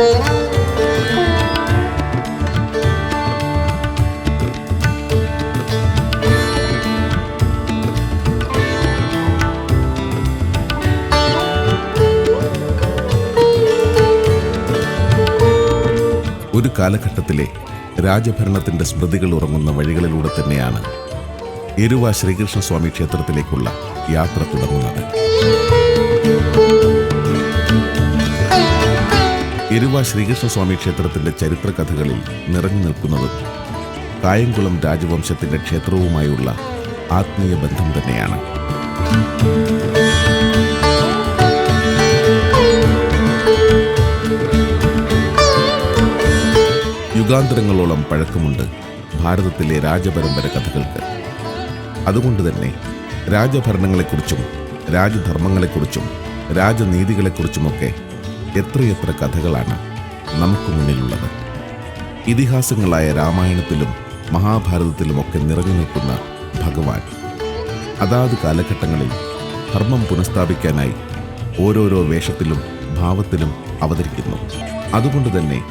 ഒരു കാലഘട്ടത്തിലെ രാജഭരണത്തിന്റെ സ്മൃതികൾ ഉറങ്ങുന്ന വഴികളിലൂടെ തന്നെയാണ് എരുവ ശ്രീകൃഷ്ണസ്വാമി ക്ഷേത്രത്തിലേക്കുള്ള യാത്ര തുടങ്ങുന്നത്. എരുവ ശ്രീകൃഷ്ണസ്വാമി ക്ഷേത്രത്തിന്റെ ചരിത്ര കഥകളിൽ നിറഞ്ഞു നിൽക്കുന്നതും കായംകുളം രാജവംശത്തിന്റെ ക്ഷേത്രവുമായുള്ള ആത്മീയ ബന്ധം തന്നെയാണ്. യുഗാന്തരങ്ങളോളം പഴക്കമുണ്ട് ഭാരതത്തിലെ രാജപരമ്പര കഥകൾക്ക്. അതുകൊണ്ട് തന്നെ രാജഭരണങ്ങളെക്കുറിച്ചും രാജധർമ്മങ്ങളെക്കുറിച്ചും രാജനീതികളെക്കുറിച്ചുമൊക്കെ എത്രയെത്ര കഥകളാണ് നമുക്ക് മുന്നിലുള്ളത്. ഇതിഹാസങ്ങളായ രാമായണത്തിലും മഹാഭാരതത്തിലുമൊക്കെ നിറഞ്ഞു നിൽക്കുന്ന ഭഗവാൻ. അതാത് കാലഘട്ടങ്ങളിൽ ധർമ്മം പുനഃസ്ഥാപിക്കാനായി ഓരോരോ വേഷത്തിലും ഭാവത്തിലും അവതരിക്കുന്നു. അതുകൊണ്ട് തന്നെ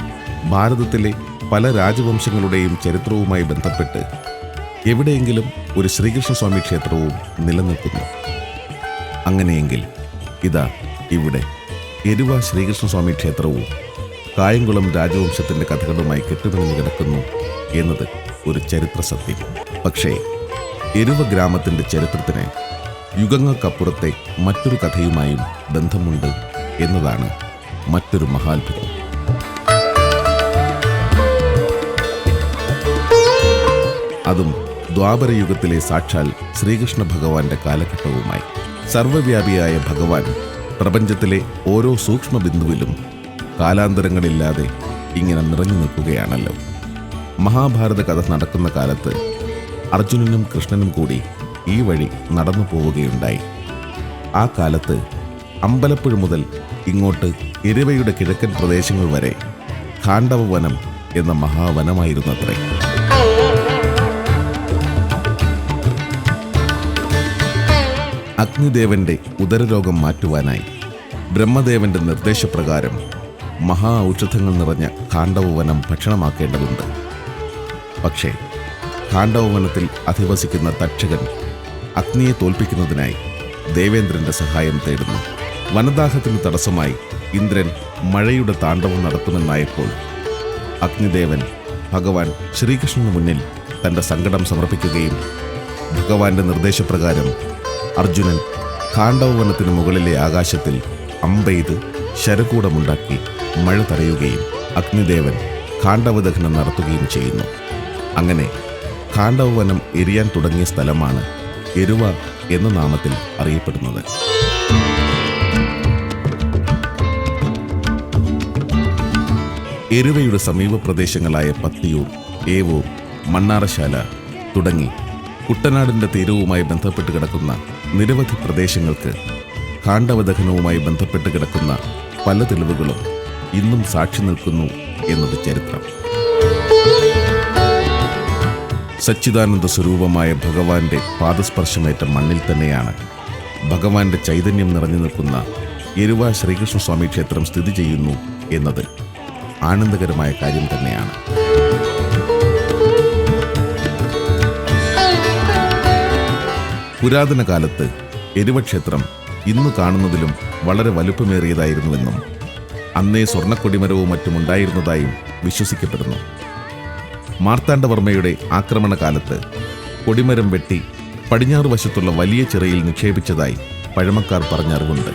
ഭാരതത്തിലെ പല രാജവംശങ്ങളുടെയും ചരിത്രവുമായി ബന്ധപ്പെട്ട് എവിടെയെങ്കിലും ഒരു ശ്രീകൃഷ്ണസ്വാമി ക്ഷേത്രവും നിലനിൽക്കുന്നു. അങ്ങനെയെങ്കിൽ ഇതാ ഇവിടെ. എരുവ ശ്രീകൃഷ്ണസ്വാമി ക്ഷേത്രവും കായംകുളം രാജവംശത്തിന്റെ കഥകളുമായി കെട്ടുപിണഞ്ഞു കിടക്കുന്നു എന്നത് ഒരു ചരിത്ര സത്യം. പക്ഷേ എരുവ ഗ്രാമത്തിന്റെ ചരിത്രത്തിന് യുഗങ്ങൾക്കപ്പുറത്തെ മറ്റൊരു കഥയുമായും ബന്ധമുണ്ട് എന്നതാണ് മറ്റൊരു മഹാത്ഭുതം. അതും ദ്വാപരയുഗത്തിലെ സാക്ഷാൽ ശ്രീകൃഷ്ണ ഭഗവാന്റെ കാലഘട്ടവുമായി. സർവവ്യാപിയായ ഭഗവാൻ പ്രപഞ്ചത്തിലെ ഓരോ സൂക്ഷ്മ ബിന്ദുവിലും കാലാന്തരങ്ങളില്ലാതെ ഇങ്ങനെ നിറഞ്ഞു നിൽക്കുകയാണല്ലോ. മഹാഭാരത കഥ നടക്കുന്ന കാലത്ത് അർജുനനും കൃഷ്ണനും കൂടി ഈ വഴി നടന്നു പോവുകയുണ്ടായി. ആ കാലത്ത് അമ്പലപ്പുഴ മുതൽ ഇങ്ങോട്ട് എരുവയുടെ കിഴക്കൻ പ്രദേശങ്ങൾ വരെ ഖാണ്ഡവ വനം എന്ന മഹാവനമായിരുന്നത്രേ. അഗ്നിദേവന്റെ ഉദരരോഗം മാറ്റുവാനായി ബ്രഹ്മദേവന്റെ നിർദ്ദേശപ്രകാരം മഹാ ഔഷധങ്ങൾ നിറഞ്ഞ കാണ്ഡവവനം ഭക്ഷണമാക്കേണ്ടതുണ്ട്. പക്ഷേ കാണ്ഡവവനത്തിൽ അധിവസിക്കുന്ന തക്ഷകൻ അഗ്നിയെ തോൽപ്പിക്കുന്നതിനായി ദേവേന്ദ്രന്റെ സഹായം തേടുന്നു. വനദാഹത്തിന് തടസ്സമായി ഇന്ദ്രൻ മഴയുടെ താണ്ഡവം നടത്തുമെന്നായപ്പോൾ അഗ്നിദേവൻ ഭഗവാൻ ശ്രീകൃഷ്ണന് മുന്നിൽ തന്റെ സങ്കടം സമർപ്പിക്കുകയും ഭഗവാന്റെ നിർദ്ദേശപ്രകാരം അർജുനൻ ഖാണ്ഡവവനത്തിന് മുകളിലെ ആകാശത്തിൽ അമ്പെയ്ത് ശരകൂടമുണ്ടാക്കി മഴ തടയുകയും അഗ്നിദേവൻ കാണ്ഡവദഹനം നടത്തുകയും ചെയ്യുന്നു. അങ്ങനെ കാണ്ഡവനം എരിയാൻ തുടങ്ങിയ സ്ഥലമാണ് എരുവ എന്ന നാമത്തിൽ അറിയപ്പെടുന്നത്. എരുവയുടെ സമീപ പ്രദേശങ്ങളായ പത്തിയൂർ ഏവൂർ മണ്ണാറശാല തുടങ്ങി കുട്ടനാടിന്റെ തീരവുമായി ബന്ധപ്പെട്ട് കിടക്കുന്ന നിരവധി പ്രദേശങ്ങൾക്ക് കാണ്ഡവദഹനവുമായി ബന്ധപ്പെട്ട് കിടക്കുന്ന പല തെളിവുകളും ഇന്നും സാക്ഷി നിൽക്കുന്നു എന്നത് ചരിത്രം. സച്ചിദാനന്ദ സ്വരൂപമായ ഭഗവാന്റെ പാദസ്പർശമേറ്റ മണ്ണിൽ തന്നെയാണ് ഭഗവാന്റെ ചൈതന്യം നിറഞ്ഞു നിൽക്കുന്ന എരുവ ശ്രീകൃഷ്ണസ്വാമി ക്ഷേത്രം സ്ഥിതി ചെയ്യുന്നു എന്നത് ആനന്ദകരമായ കാര്യം തന്നെയാണ്. പുരാതന കാലത്ത് എരുവക്ഷേത്രം ഇന്ന് കാണുന്നതിലും വളരെ വലുപ്പമേറിയതായിരുന്നുവെന്നും അന്നേ സ്വർണക്കൊടിമരവും മറ്റും ഉണ്ടായിരുന്നതായും വിശ്വസിക്കപ്പെടുന്നു. മാർത്താണ്ഡവർമ്മയുടെ ആക്രമണകാലത്ത് കൊടിമരം വെട്ടി പടിഞ്ഞാറ് വശത്തുള്ള വലിയ ചിറയിൽ നിക്ഷേപിച്ചതായി പഴമക്കാർ പറഞ്ഞറിവുണ്ട്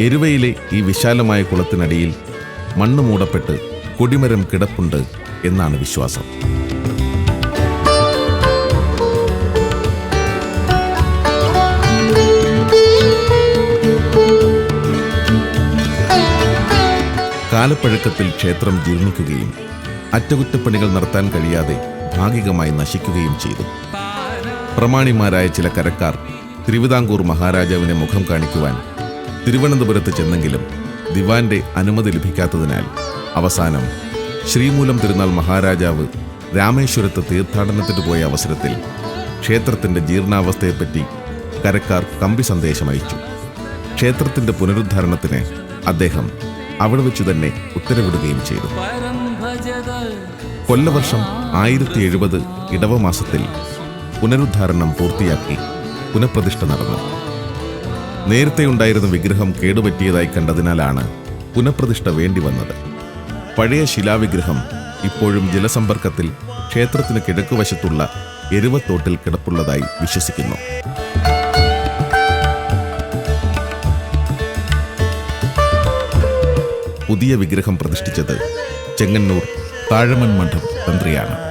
എരുവയിലെ ഈ വിശാലമായ കുളത്തിനടിയിൽ മണ്ണ് മൂടപ്പെട്ട് കൊടിമരം കിടപ്പുണ്ട് എന്നാണ് വിശ്വാസം. കാലപ്പഴക്കത്തിൽ ക്ഷേത്രം ജീർണിക്കുകയും അറ്റകുറ്റപ്പണികൾ നടത്താൻ കഴിയാതെ ഭാഗികമായി നശിക്കുകയും ചെയ്തു. പ്രമാണിമാരായ ചില കരക്കാർ തിരുവിതാംകൂർ മഹാരാജാവിനെ മുഖം കാണിക്കുവാൻ തിരുവനന്തപുരത്ത് ചെന്നെങ്കിലും ദിവാന്റെ അനുമതി ലഭിക്കാത്തതിനാൽ അവസാനം ശ്രീമൂലം തിരുനാൾ മഹാരാജാവ് രാമേശ്വരത്ത് തീർത്ഥാടനത്തിന് പോയ അവസരത്തിൽ ക്ഷേത്രത്തിന്റെ ജീർണാവസ്ഥയെപ്പറ്റി കരക്കാർ കമ്പി സന്ദേശം അയച്ചു ക്ഷേത്രത്തിന്റെ പുനരുദ്ധാരണത്തിന് അദ്ദേഹം അവിടെ വെച്ചു തന്നെ ഉത്തരവിടുകയും ചെയ്തു. കൊല്ലവർഷം ആയിരത്തി എഴുപത് ഇടവമാസത്തിൽ പുനരുദ്ധാരണം പൂർത്തിയാക്കി പുനഃപ്രതിഷ്ഠ നടന്നു. നേരത്തെ ഉണ്ടായിരുന്ന വിഗ്രഹം കേടുപറ്റിയതായി കണ്ടതിനാലാണ് പുനഃപ്രതിഷ്ഠ വേണ്ടി വന്നത്. പഴയ ശിലാവിഗ്രഹം ഇപ്പോഴും ജലസമ്പർക്കത്തിൽ ക്ഷേത്രത്തിന് കിഴക്കുവശത്തുള്ള എരുവത്തോട്ടിൽ കിടപ്പുള്ളതായി വിശ്വസിക്കുന്നു. പുതിയ വിഗ്രഹം പ്രതിഷ്ഠിച്ചത് ചെങ്ങന്നൂർ താഴമൺ മഠം തന്ത്രിയാണ്.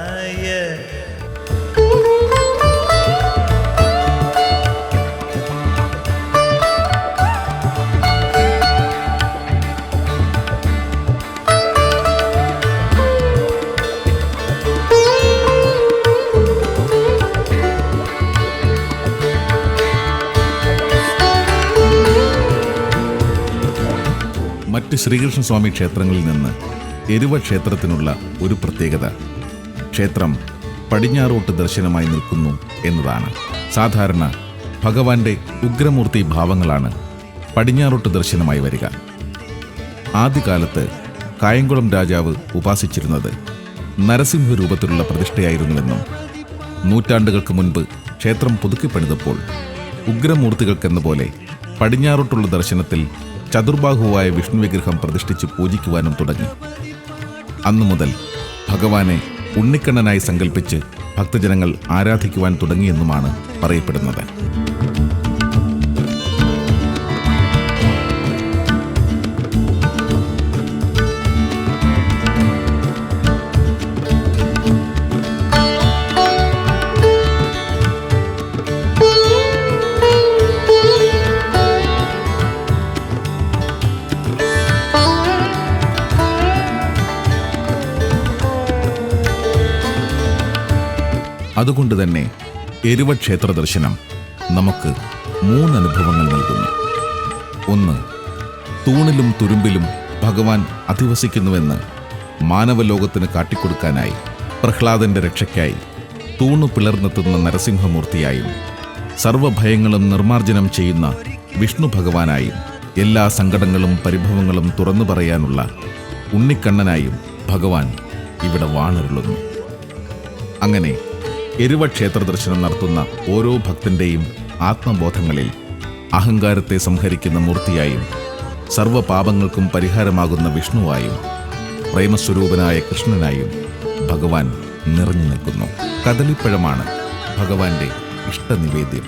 ശ്രീകൃഷ്ണസ്വാമി ക്ഷേത്രങ്ങളിൽ നിന്ന് എരുവ ക്ഷേത്രത്തിനുള്ള ഒരു പ്രത്യേകത. ക്ഷേത്രം പടിഞ്ഞാറോട്ട് ദർശനമായി നിൽക്കുന്നു എന്നതാണ്. സാധാരണ ഭഗവാന്റെ ഉഗ്രമൂർത്തി ഭാവങ്ങളാണ് പടിഞ്ഞാറോട്ട് ദർശനമായി വരിക. ആദ്യകാലത്ത് കായംകുളം രാജാവ് ഉപാസിച്ചിരുന്നത് നരസിംഹ രൂപത്തിലുള്ള പ്രതിഷ്ഠയായിരുന്നുവെന്നും നൂറ്റാണ്ടുകൾക്ക് മുൻപ് ക്ഷേത്രം പുതുക്കിപ്പണിതപ്പോൾ ഉഗ്രമൂർത്തികൾക്കെന്ന പോലെ പടിഞ്ഞാറോട്ടുള്ള ദർശനത്തിൽ ചതുർബാഹുവായ വിഷ്ണു വിഗ്രഹം പ്രതിഷ്ഠിച്ച് പൂജിക്കുവാനും തുടങ്ങി. അന്നു മുതൽ ഭഗവാനെ ഉണ്ണിക്കണ്ണനായി സങ്കല്പിച്ച് ഭക്തജനങ്ങൾ ആരാധിക്കുവാൻ തുടങ്ങിയെന്നുമാണ് പറയപ്പെടുന്നത്. അതുകൊണ്ട് തന്നെ എരുവ ക്ഷേത്ര ദർശനം നമുക്ക് മൂന്നനുഭവങ്ങൾ നൽകുന്നു. ഒന്ന് തൂണിലും തുരുമ്പിലും ഭഗവാൻ അധിവസിക്കുന്നുവെന്ന് മാനവലോകത്തിന് കാട്ടിക്കൊടുക്കാനായി പ്രഹ്ലാദന്റെ രക്ഷയ്ക്കായി തൂണു പിളർന്നെത്തുന്ന നരസിംഹമൂർത്തിയായും സർവഭയങ്ങളും നിർമാർജനം ചെയ്യുന്ന വിഷ്ണു ഭഗവാനായും എല്ലാ സങ്കടങ്ങളും പരിഭവങ്ങളും തുറന്നു പറയാനുള്ള ഉണ്ണിക്കണ്ണനായും ഭഗവാൻ ഇവിടെ വാണരുളുന്നു. അങ്ങനെ എരുവ ക്ഷേത്ര ദർശനം നടത്തുന്ന ഓരോ ഭക്തന്റെയും ആത്മബോധങ്ങളിൽ അഹങ്കാരത്തെ സംഹരിക്കുന്ന മൂർത്തിയായും സർവപാപങ്ങൾക്കും പരിഹാരമാകുന്ന വിഷ്ണുവായും പ്രേമസ്വരൂപനായ കൃഷ്ണനായും ഭഗവാൻ നിറഞ്ഞു നിൽക്കുന്നു. കദളിപ്പഴമാണ് ഭഗവാന്റെ ഇഷ്ടനിവേദ്യം.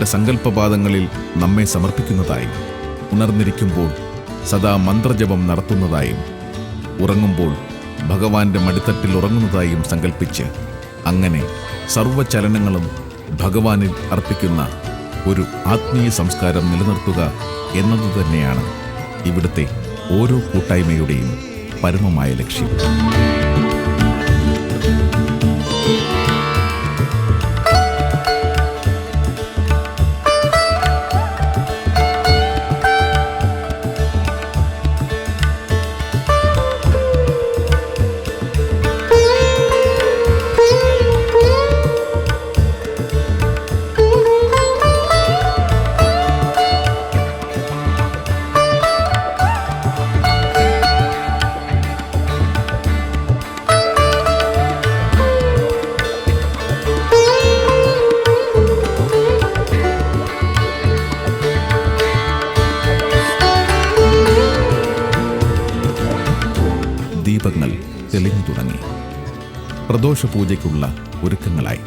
ഭഗവാന്റെ സങ്കല്പപാദങ്ങളിൽ നമ്മെ സമർപ്പിക്കുന്നതായും ഉണർന്നിരിക്കുമ്പോൾ സദാ മന്ത്രജപം നടത്തുന്നതായും ഉറങ്ങുമ്പോൾ ഭഗവാന്റെ മടിത്തട്ടിൽ ഉറങ്ങുന്നതായും സങ്കല്പിച്ച് അങ്ങനെ സർവചലനങ്ങളും ഭഗവാനിൽ അർപ്പിക്കുന്ന ഒരു ആത്മീയ സംസ്കാരം നിലനിർത്തുക എന്നതുതന്നെയാണ് ഇവിടുത്തെ ഓരോ കൂട്ടായ്മയുടെയും പരമമായ ലക്ഷ്യം. പ്രദോഷ പൂജയ്ക്കുള്ള ഒരുക്കങ്ങളായി.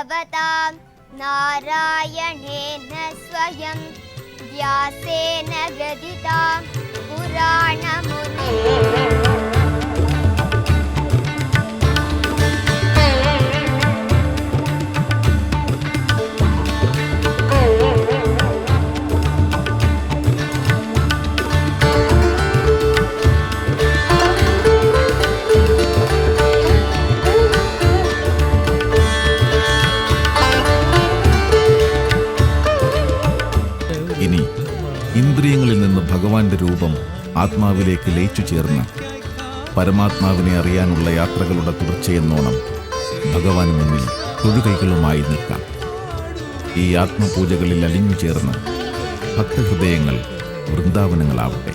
प्रतिबोधितां भगवतां नारायणेन स्वयं व्यासेन ग्रथितां पुराणमुनि ആത്മാവിലേക്ക് ലയിച്ചു ചേർന്ന് പരമാത്മാവിനെ അറിയാനുള്ള യാത്രകളുടെ തുടർച്ചയെന്നോണം ഭഗവാൻ മുന്നിൽ തൊഴുകൈകളുമായി നിൽക്കാം. ഈ ആത്മപൂജകളിൽ അലിഞ്ഞു ചേർന്ന് ഭക്തഹൃദയങ്ങൾ വൃന്ദാവനങ്ങളാവട്ടെ.